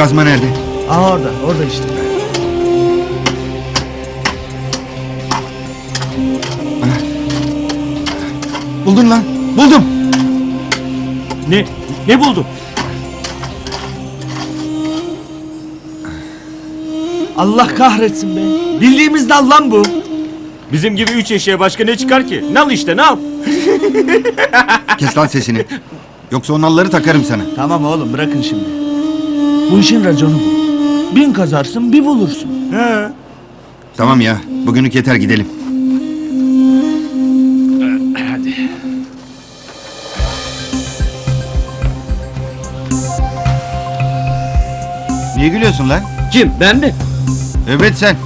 kazma nerede? Aa orada, orada işte. Buldum lan. Buldum. Ne? Ne buldun? Allah kahretsin be. Bildiğimiz dal lan bu. Bizim gibi üç eşeğe başka ne çıkar ki? Nal işte nal. Kes lan sesini. Yoksa o nalları takarım sana. Tamam oğlum bırakın şimdi. Bu işin raconu bu. Bin kazarsın bir bulursun. He. Tamam ya. Bugünlük yeter gidelim. Niye gülüyorsun lan? Kim? Ben mi? Evet sen.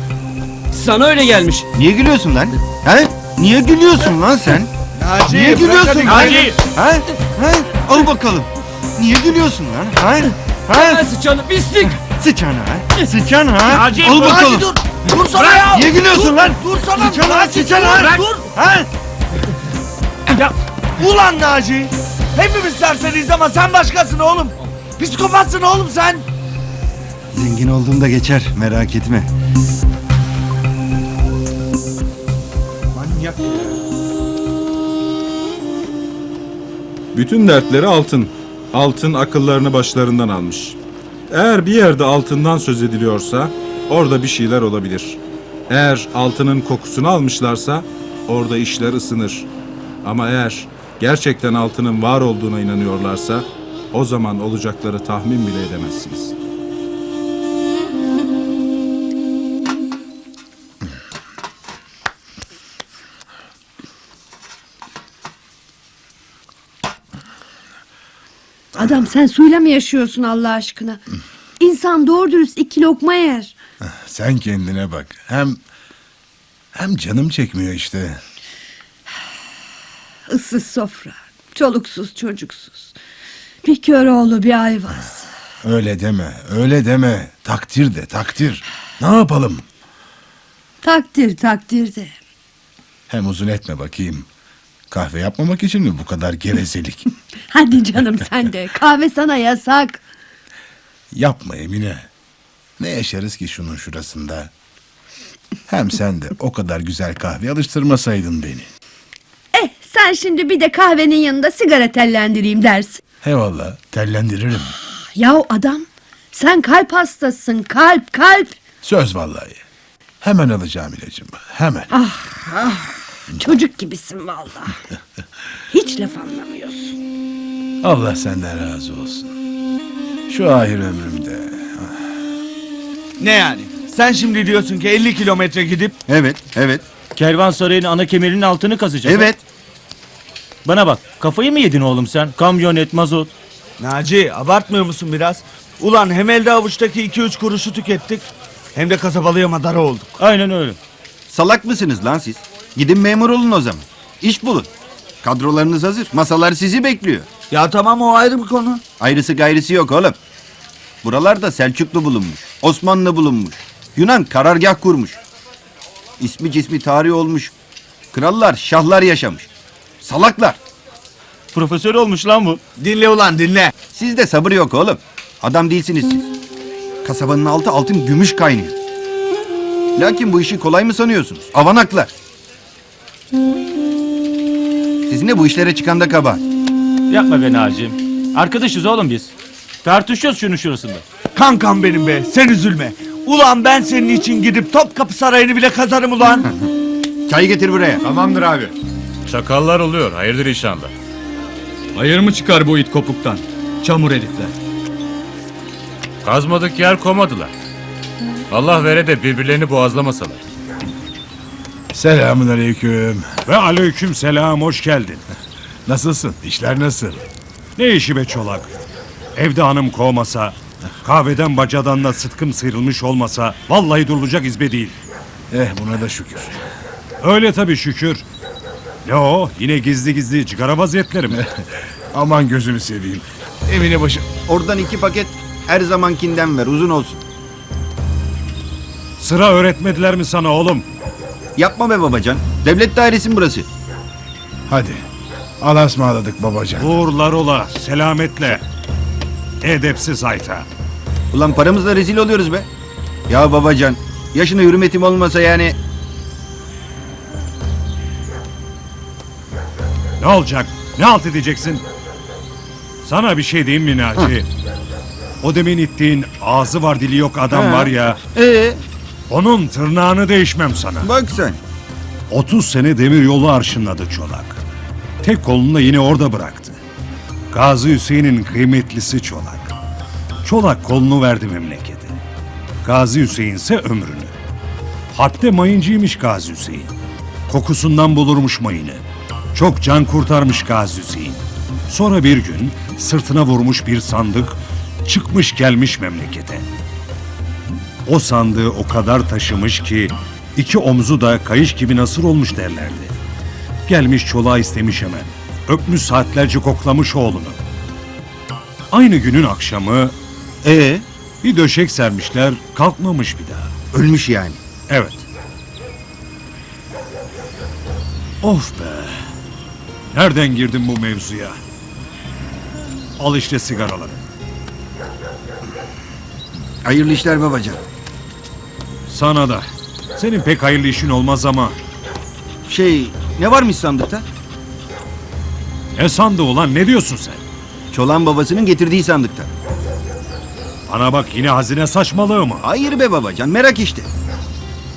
Sana öyle gelmiş. Niye gülüyorsun lan? He? Niye gülüyorsun lan sen? Naci, Niye gülüyorsun? Naci! He? He? Al bakalım. Niye gülüyorsun lan? He? He? sıçanı pislik. Sıçan ha? Sıçan ha? Naci, Al bırak. bakalım. dur. Dur sana ya. Niye gülüyorsun lan? Dur sana. Sıçan ha? Naci, Sıçan dur, ha? Dur. He? Ya Ulan Naci. Hepimiz serseriyiz ama sen başkasın oğlum. Psikopatsın oğlum sen. Zengin olduğumda geçer merak etme. Manyak ya. Bütün dertleri altın. Altın akıllarını başlarından almış. Eğer bir yerde altından söz ediliyorsa orada bir şeyler olabilir. Eğer altının kokusunu almışlarsa orada işler ısınır. Ama eğer gerçekten altının var olduğuna inanıyorlarsa o zaman olacakları tahmin bile edemezsiniz. Adam sen suyla mı yaşıyorsun Allah aşkına? İnsan doğru dürüst iki lokma yer. Sen kendine bak. Hem hem canım çekmiyor işte. Issız sofra, çoluksuz çocuksuz. Bir kör oğlu bir ayvaz. Öyle deme, öyle deme. Takdir de, takdir. Ne yapalım? Takdir takdir de. Hem uzun etme bakayım. Kahve yapmamak için mi bu kadar gevezelik? Hadi canım sen de kahve sana yasak. Yapma Emine. Ne yaşarız ki şunun şurasında? Hem sen de o kadar güzel kahve alıştırmasaydın beni. Eh sen şimdi bir de kahvenin yanında sigara tellendireyim dersin. Eyvallah, tellendiririm. Yahu adam sen kalp hastasın kalp kalp. Söz vallahi. Hemen alacağım ilacımı, hemen. Çocuk gibisin vallahi. Hiç laf anlamıyorsun. Allah senden razı olsun. Şu ahir ömrümde Ne yani? Sen şimdi diyorsun ki 50 kilometre gidip Evet, evet, kervansarayın ana kemerinin altını kazacağız. evet. Bana bak kafayı mı yedin oğlum sen? Kamyonet, mazot. Naci abartmıyor musun biraz? Ulan hem elde avuçtaki 2-3 kuruşu tükettik hem de kasabalıya madara olduk. Aynen öyle. Salak mısınız lan siz? Gidin memur olun o zaman. İş bulun. Kadrolarınız hazır. Masalar sizi bekliyor. Ya tamam o ayrı bir konu. Ayrısı gayrısı yok oğlum. Buralarda Selçuklu bulunmuş. Osmanlı bulunmuş. Yunan karargah kurmuş. İsmi cismi tarih olmuş. Krallar, şahlar yaşamış. Salaklar. Profesör olmuş lan bu. Dinle ulan dinle. Sizde sabır yok oğlum. Adam değilsiniz siz. Kasabanın altı altın gümüş kaynıyor. Lakin bu işi kolay mı sanıyorsunuz? Avanaklar. Sizin de bu işlere çıkan da kabahat. Yapma be Naci'm. Arkadaşız oğlum biz. Tartışıyoruz şunun şurasında. Kankam benim be sen üzülme. Ulan ben senin için gidip Topkapı Sarayı'nı bile kazarım ulan. Çay getir buraya. Tamamdır abi. Çakallar oluyor. Hayırdır inşallah. Hayır mı çıkar bu it kopuktan? Çamur herifler. Kazmadık yer komadılar. Allah vere de birbirlerini boğazlamasalar. Selamun aleyküm. Ve aleyküm selam hoş geldin. Nasılsın? İşler nasıl? Ne işi be çolak? Evde hanım kovmasa, kahveden bacadan da sıtkım sıyrılmış olmasa vallahi durulacak izbe değil. Eh buna da şükür. Öyle tabii şükür. Ne o? Yine gizli gizli cigara vaziyetleri mi? Aman gözünü seveyim. Emine başı... Oradan iki paket her zamankinden ver uzun olsun. Sıra öğretmediler mi sana oğlum? Yapma be babacan. Devlet dairesi mi burası? Hadi. Allah'a ısmarladık babacan. Uğurlar ola, selametle. Edepsiz hayta. Ulan paramızla rezil oluyoruz be. Ya babacan yaşına hürmetim olmasa yani Ne olacak? Ne halt edeceksin? Sana bir şey diyeyim mi Naci? O demin ittiğin ağzı var dili yok adam Ha. var ya. ee, Onun tırnağını değişmem sana. bak sen. 30 sene demir yolu arşınladı Çolak. Tek kolunu da yine orada bıraktı. Gazi Hüseyin'in kıymetlisi Çolak. Çolak kolunu verdi memlekete. Gazi Hüseyin ise ömrünü. Harpte mayıncıymış Gazi Hüseyin. Kokusundan bulurmuş mayını. Çok can kurtarmış Gazi Hüseyin. Sonra bir gün sırtına vurmuş bir sandık çıkmış gelmiş memlekete. O sandığı o kadar taşımış ki iki omzu da kayış gibi nasır olmuş derlerdi. Gelmiş çoluğa istemiş hemen. Öpmüş saatlerce koklamış oğlunu. Aynı günün akşamı Ee, bir döşek sermişler kalkmamış bir daha. ölmüş yani. Evet. Of be. Nereden girdin bu mevzuya? Al işte sigaraları. Hayırlı işler babacan. Sana da. Senin pek hayırlı işin olmaz ama. Şey ne varmış sandıkta? Ne sandı ulan ne diyorsun sen? Çolan babasının getirdiği sandıkta. Bana bak yine hazine saçmalığı mı? Hayır be babacan merak işte.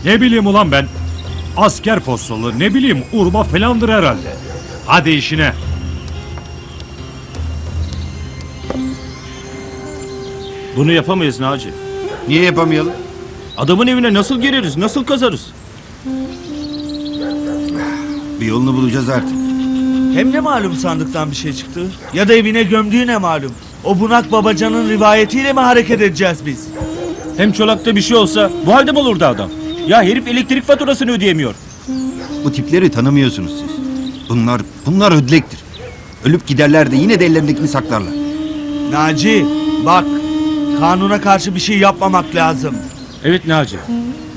Ne bileyim ulan ben. Asker postalı ne bileyim urba falandır herhalde. Hadi işine. Bunu yapamayız Naci. Niye yapamayalım? Adamın evine nasıl gireriz, nasıl kazarız? Bir yolunu bulacağız artık. Hem ne malum sandıktan bir şey çıktı? Ya da evine gömdüğü ne malum? O bunak babacanın rivayetiyle mi hareket edeceğiz biz? Hem çolakta bir şey olsa bu halde mi olurdu adam? Ya herif elektrik faturasını ödeyemiyor. Bu tipleri tanımıyorsunuz siz. Bunlar, bunlar ödlektir. Ölüp giderler de yine de ellerindekini saklarlar. Naci bak kanuna karşı bir şey yapmamak lazım. Evet Naci.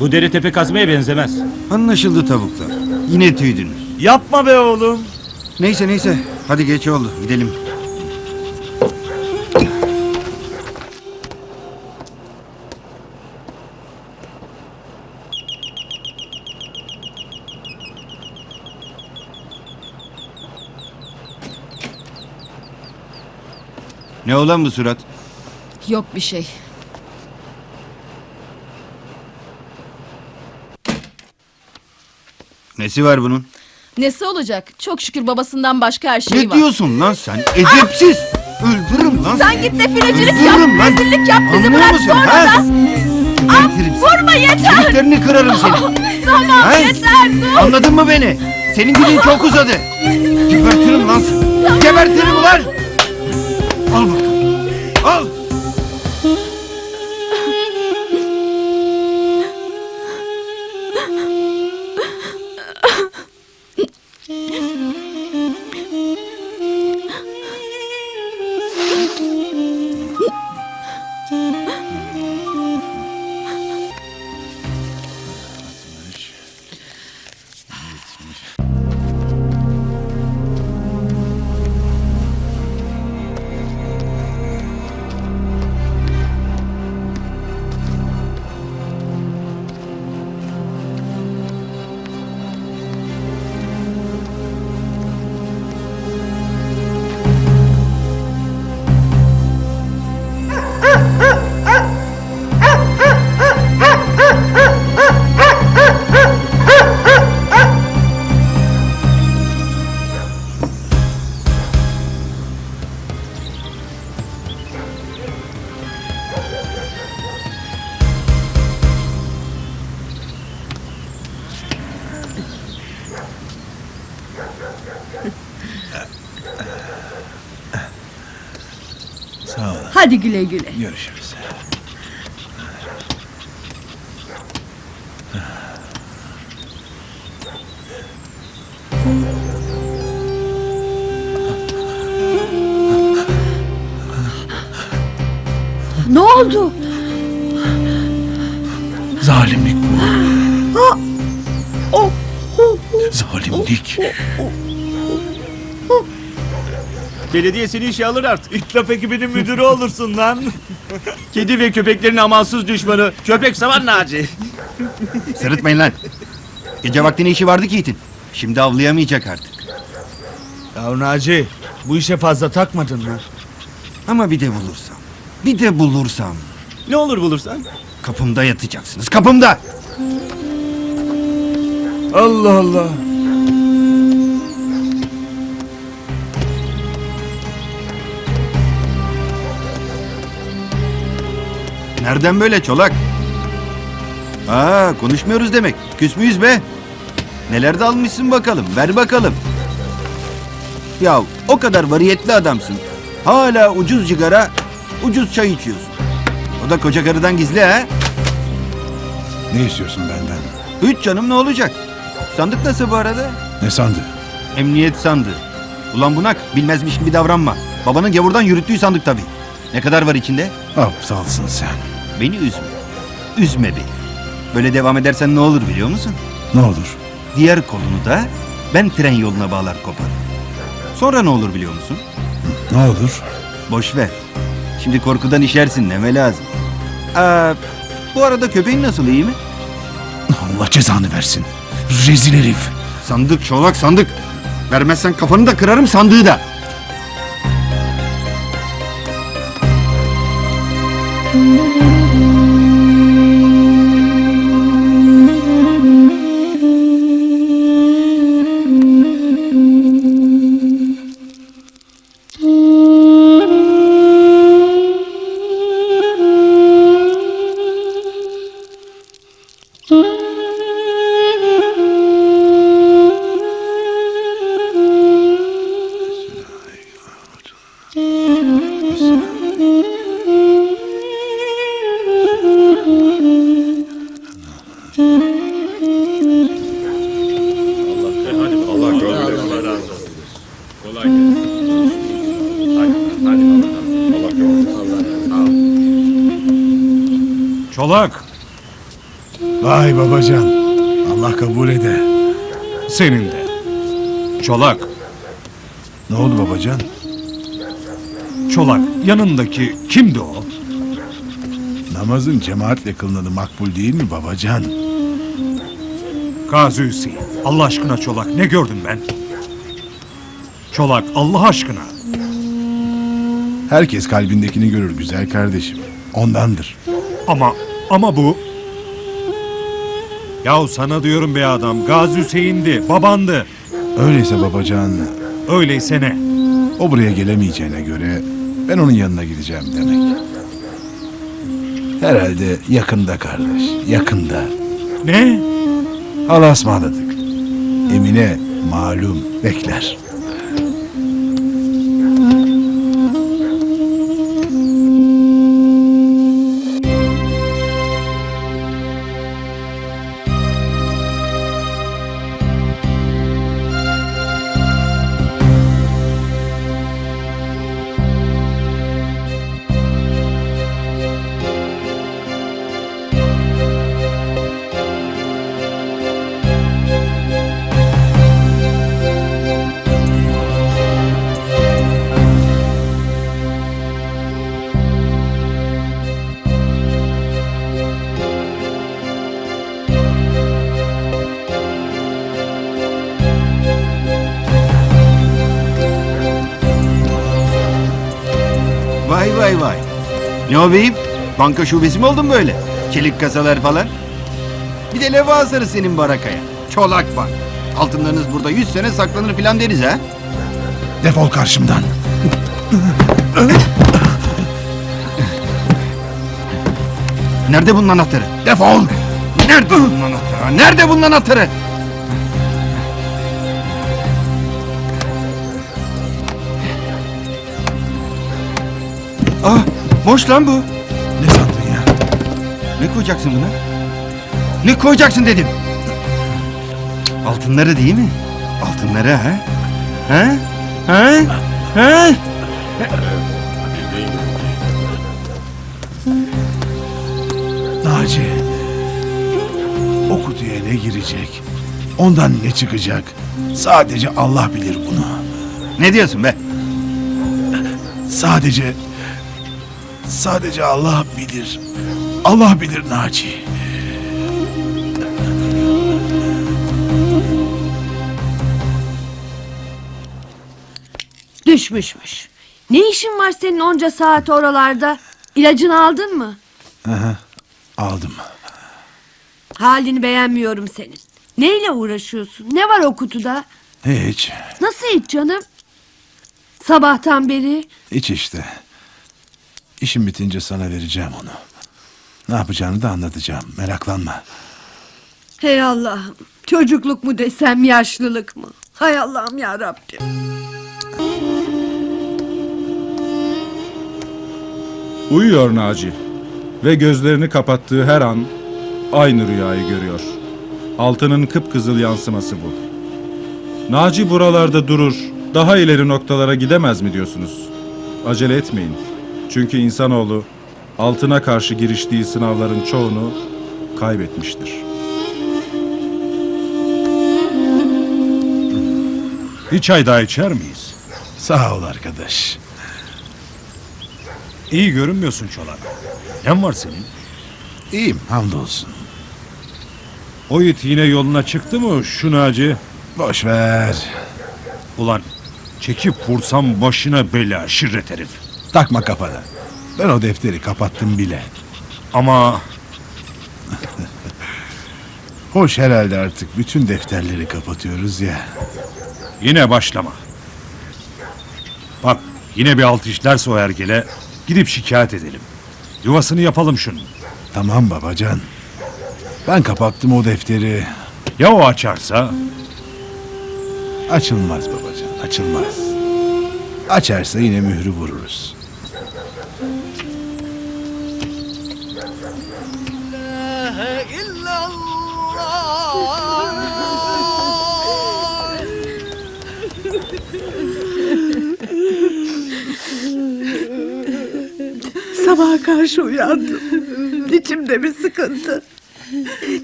Bu dere tepe kazmaya benzemez. Anlaşıldı tavuklar. Yine tüydünüz. Yapma be oğlum. Neyse neyse. Hadi geç oldu. Gidelim. Ne olan bu surat? Yok bir şey. Nesi var bunun? Nesi olacak? Çok şükür babasından başka her şey ne var. diyorsun lan sen? Edepsiz! Öldürürüm lan Sen git defilecilik yap, Öldürürüm lan. rezillik yap, bizi Anlıyor bırak musun, sonra ha? da. Gebertirim seni. Vurma yeter. Kemiklerini kırarım seni. Tamam Ha? yeter dur. Anladın mı beni? Senin dilin çok uzadı. Gebertirim lan seni. Gebertirim ulan. Al bakalım. Hadi güle güle. Görüşürüz. Ne oldu? Zalimlik bu. Zalimlik. Belediye seni işe alır artık. İtlaf ekibinin müdürü olursun lan. Kedi ve köpeklerin amansız düşmanı. Köpek savan Naci. Sırıtmayın lan. Gece vakti ne işi vardı ki itin? Şimdi avlayamayacak artık. Ya Naci bu işe fazla takmadın mı? Ama bir de bulursam. Bir de bulursam. Ne olur bulursan. Kapımda yatacaksınız. Kapımda. Allah Allah. Nereden böyle çolak? Aa konuşmuyoruz demek. Küs müyüz be? Neler de almışsın bakalım. Ver bakalım. Ya o kadar variyetli adamsın. Hala ucuz cigara, ucuz çay içiyorsun. O da koca karıdan gizli ha? Ne istiyorsun benden? Üç canım ne olacak? Sandık nasıl bu arada? Ne sandı? Emniyet sandığı. Ulan bunak bilmezmiş gibi davranma. Babanın gavurdan yürüttüğü sandık tabii. Ne kadar var içinde? Aptalsın sen. Beni üzme. Üzme beni. Böyle devam edersen ne olur biliyor musun? Ne olur? Diğer kolunu da ben tren yoluna bağlar koparım. Sonra ne olur biliyor musun? Ne olur? Boş ver. Şimdi korkudan işersin deme lazım. Aa, bu arada köpeğin nasıl iyi mi? Allah cezanı versin. Rezil herif. Sandık çolak sandık. Vermezsen kafanı da kırarım sandığı da. Çolak, Vay babacan. Allah kabul ede. senin de. Çolak, Ne oldu babacan? Çolak yanındaki kimdi o? Namazın cemaatle kılınanı makbul değil mi babacan? Gazi Hüseyin. Allah aşkına Çolak ne gördüm ben? Çolak Allah aşkına. Herkes kalbindekini görür güzel kardeşim. Ondandır. Ama ama bu... Yahu sana diyorum be adam. Gazi Hüseyin'di, babandı. Öyleyse babacan, Öyleyse ne? o buraya gelemeyeceğine göre ben onun yanına gideceğim demek. Herhalde yakında kardeş, yakında. Ne? Allah'a ısmarladık. Emine malum bekler. O beyim? Banka şubesi mi oldun böyle? Çelik kasalar falan. Bir de leva asarı senin barakaya. Çolak bak. Altınlarınız burada 100 sene saklanır filan deriz ha. Defol karşımdan. Nerede bunun anahtarı? Defol! Nerede bunun anahtarı? Nerede bunun anahtarı? Boş lan bu. Ne sandın ya? Ne koyacaksın buna? Ne koyacaksın dedim. Altınları değil mi? Altınları ha? Ha? Ha? Ha? Naci. O kutuya ne girecek? Ondan ne çıkacak? Sadece Allah bilir bunu. Ne diyorsun be? Sadece sadece Allah bilir. Allah bilir Naci. Düşmüşmüş. Ne işin var senin onca saat oralarda? İlacını aldın mı? Aldım. Halini beğenmiyorum senin. Neyle uğraşıyorsun? Ne var o kutuda? Hiç. Nasıl hiç canım? Sabahtan beri Hiç işte. İşim bitince sana vereceğim onu. Ne yapacağını da anlatacağım. Meraklanma. Hey Allah'ım. Çocukluk mu desem yaşlılık mı? Hay Allah'ım ya Rabbim. Uyuyor Naci ve gözlerini kapattığı her an aynı rüyayı görüyor. Altının kıpkızıl yansıması bu. Naci buralarda durur, daha ileri noktalara gidemez mi diyorsunuz? Acele etmeyin. Çünkü insanoğlu altına karşı giriştiği sınavların çoğunu kaybetmiştir. Bir çay daha içer miyiz? Sağ ol arkadaş. İyi görünmüyorsun Çolak. Ne var senin? İyiyim hamdolsun. O it yine yoluna çıktı mı şu Naci? Boş ver. Ulan çekip vursam başına bela şirret herif. Takma kafana. Ben o defteri kapattım bile. Ama Hoş herhalde artık bütün defterleri kapatıyoruz ya. yine başlama. Bak yine bir alt işlerse o ergele gidip şikayet edelim. Yuvasını yapalım şunun. Tamam babacan. Ben kapattım o defteri. Ya o açarsa? Açılmaz babacan, açılmaz. Açarsa yine mührü vururuz. Sabaha karşı uyandım. İçimde bir sıkıntı.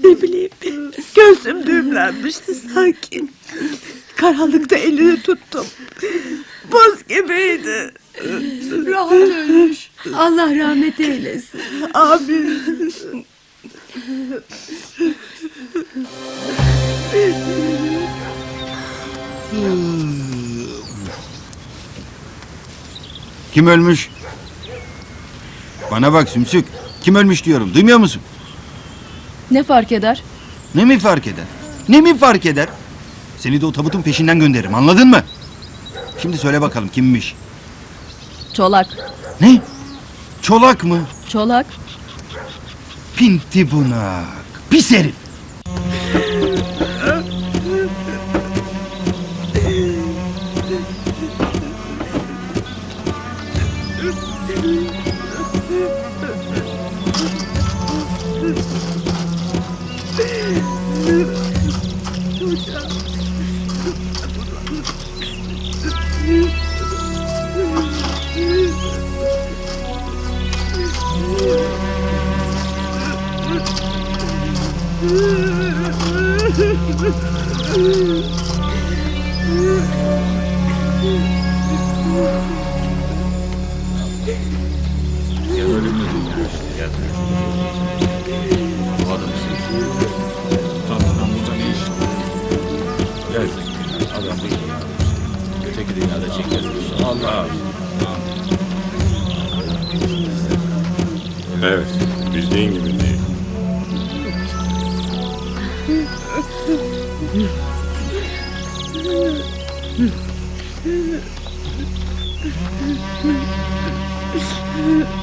Ne bileyim göğsüm düğümlenmişti sanki. Karanlıkta elini tuttum. Buz gibiydi. Rahat ölmüş. Allah rahmet eylesin. Amin. Kim ölmüş? Bana bak Sümsük. Kim ölmüş diyorum. Duymuyor musun? Ne fark eder? Ne mi fark eder? Ne mi fark eder? Seni de o tabutun peşinden gönderirim. Anladın mı? Şimdi söyle bakalım kimmiş? Çolak. Ne? Çolak mı? Çolak. Pinti bunak. Pis herif. Evet, bildiğin gibi değil.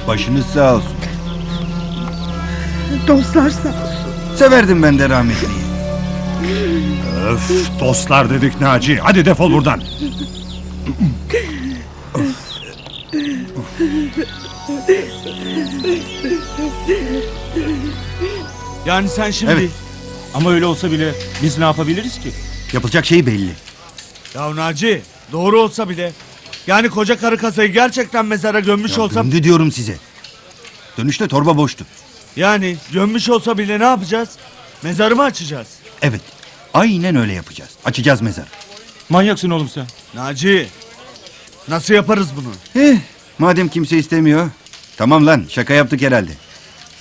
Başınız sağ olsun. Dostlar sağ olsun. Severdim ben de rahmetliyi. Öf dostlar dedik Naci. Hadi defol buradan. Yani sen şimdi... Evet. Ama öyle olsa bile biz ne yapabiliriz ki? Yapılacak şey belli. Ya Naci doğru olsa bile. Yani koca karı kasayı gerçekten mezara gömmüş Ya olsam... gömdü diyorum size. Dönüşte torba boştu. Yani gömmüş olsa bile ne yapacağız? Mezarı mı açacağız? Evet. Aynen öyle yapacağız. Açacağız mezar. Manyaksın oğlum sen. Naci nasıl yaparız bunu? Eh, Madem kimse istemiyor. Tamam lan şaka yaptık herhalde.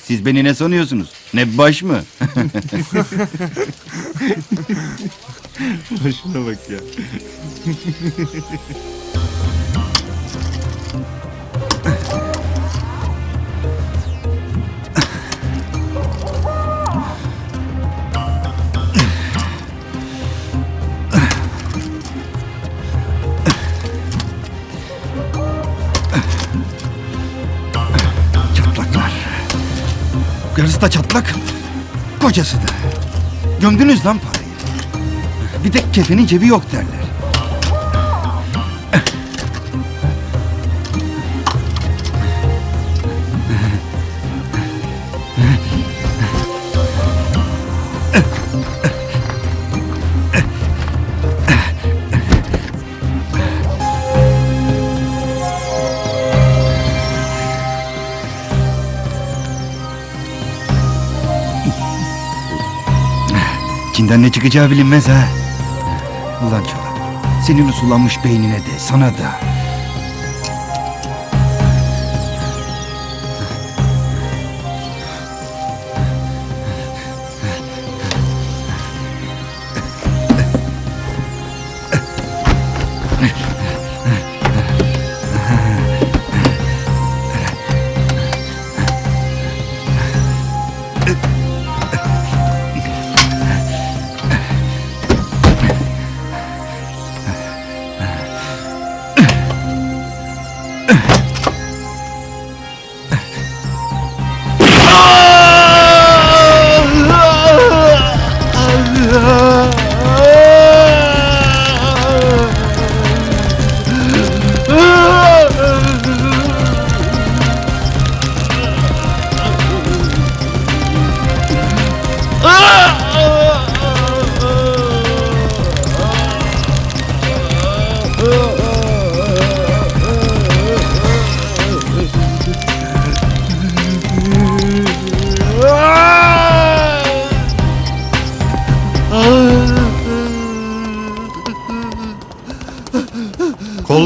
Siz beni ne sanıyorsunuz? Ne baş mı? Başına bak ya. Karısı da çatlak. Kocası da. Gömdünüz lan parayı. Bir tek kefenin cebi yok derler. İçinden ne çıkacağı bilinmez ha. Ulan çolak. Senin usulanmış beynine de sana da.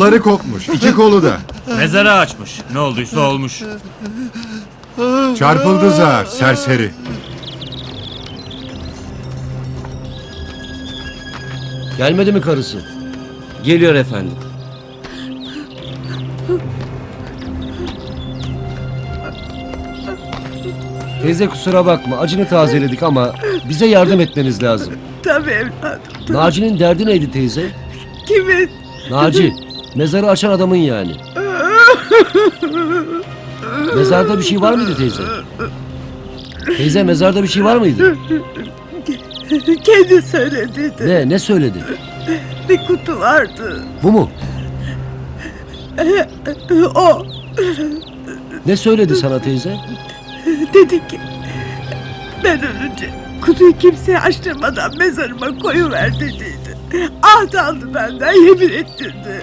Kolları kopmuş. iki kolu da. Mezara açmış. Ne olduysa olmuş. Çarpıldı zar serseri. Gelmedi mi karısı? Geliyor efendim. Teyze kusura bakma acını tazeledik ama bize yardım etmeniz lazım. Tabii evladım. Naci'nin derdi neydi teyze? Kimin? Naci, mezarı açan adamın yani. Mezarda bir şey var mıydı teyze? Teyze mezarda bir şey var mıydı? Kendi söyledi. Ne, ne söyledi? Bir kutu vardı. Bu mu? O Ne söyledi sana teyze? dedi ki ben ölünce kutuyu kimseye açtırmadan mezarıma koyuver dediydi. Ahd aldı benden yemin ettirdi.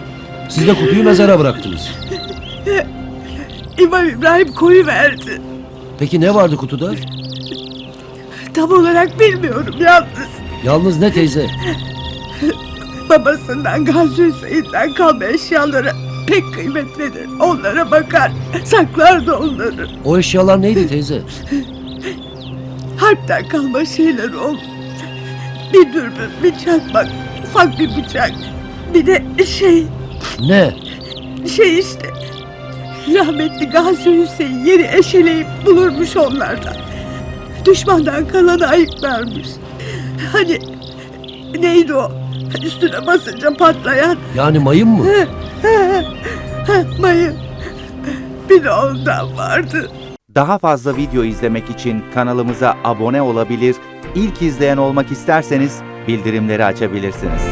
Siz de kutuyu mezara bıraktınız. İmam İbrahim koyuverdi. Peki ne vardı kutuda? Tam olarak bilmiyorum yalnız. Yalnız ne teyze? Babasından Gazi Hüseyin'den kalma eşyalara pek kıymet verir. Onlara bakar, saklar da onları. O eşyalar neydi teyze? Harpten kalma şeyler oldu. Bir dürbün, bir çakmak, ufak bir bıçak. Bir de şey, Ne? şey işte. Rahmetli Gazi Hüseyin yeri eşeleyip bulurmuş onlardan. Düşmandan kalanı ayıklarmış. Hani neydi o? Üstüne basınca patlayan Yani mayın mı? mayın. Bir de ondan vardı. Daha fazla video izlemek için kanalımıza abone olabilir, ilk izleyen olmak isterseniz bildirimleri açabilirsiniz.